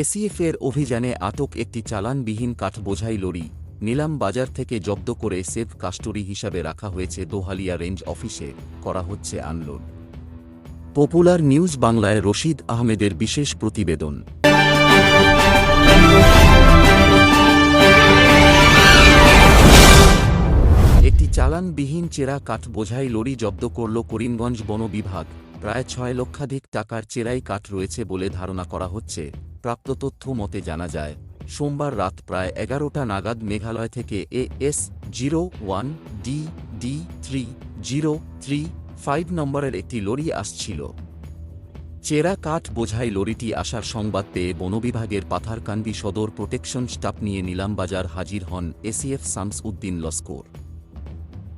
এসিএফের অভিযানে আটক একটি চালানবিহীন কাঠবোঝাই লরি নিলাম বাজার থেকে জব্দ করে সেফ কাস্টরি হিসাবে রাখা হয়েছে দোহালিয়া রেঞ্জ অফিসে, করা হচ্ছে আনলোড। পপুলার নিউজ বাংলায় রশিদ আহমেদের বিশেষ প্রতিবেদন। একটি চালানবিহীন চেরা কাঠ বোঝাই লরি জব্দ করল করিমগঞ্জ বন বিভাগ। প্রায় ছয় লক্ষাধিক টাকার চেরাই কাঠ রয়েছে বলে ধারণা করা হচ্ছে। প্রাপ্ত তথ্য মতে জানা যায়, সোমবার রাত প্রায় এগারোটা নাগাদ মেঘালয় থেকে A S zero one D D three zero three five নম্বরের একটি লরি আসছিল। চেরা কাঠ বোঝাই লরিটি আসার সংবাদ পেয়ে বনবিভাগের পাথারকান্দি সদর প্রোটেকশন স্টাফ নিয়ে নিলামবাজার হাজির হন এসিএফ শামস উদ্দিন লস্কর।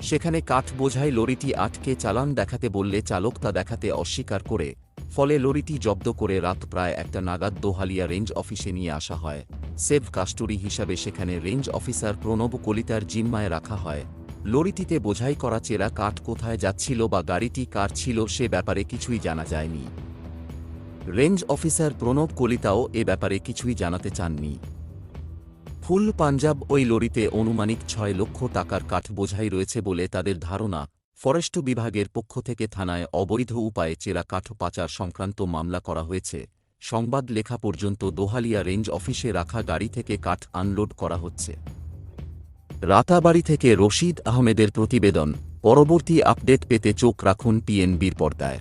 সেখানে কাঠ বোঝাই লরিটি আটকে চালান দেখাতে বললে চালক তা দেখাতে অস্বীকার করে। ফলে লরিটি জব্দ করে রাত প্রায় একটা নাগাদ দোহালিয়া রেঞ্জ অফিসে নিয়ে আসা হয়। সেভ কাস্টরি হিসাবে সেখানে রেঞ্জ অফিসার প্রণব কলিতার জিম্মায় রাখা হয়। লরিটিতে বোঝাই করা চেরা কাঠ কোথায় যাচ্ছিল বা গাড়িটি কার ছিল সে ব্যাপারে কিছুই জানা যায়নি। রেঞ্জ অফিসার প্রণব কলিতাও এ ব্যাপারে কিছুই জানাতে চাননি। ফুল পাঞ্জাব ওই লরিতে অনুমানিক ছয় লক্ষ টাকার কাঠ বোঝাই রয়েছে বলে তাদের ধারণা। ফরেস্ট বিভাগের পক্ষ থেকে থানায় অবৈধ উপায়ে চেরা কাঠ পাচার সংক্রান্ত মামলা করা হয়েছে। সংবাদ লেখা পর্যন্ত দোহালিয়া রেঞ্জ অফিসে রাখা গাড়ি থেকে কাঠ আনলোড করা হচ্ছে। রাতাবাড়ি থেকে রশিদ আহমেদের প্রতিবেদন। পরবর্তী আপডেট পেতে চোখ রাখুন পিএনবির পর্দায়।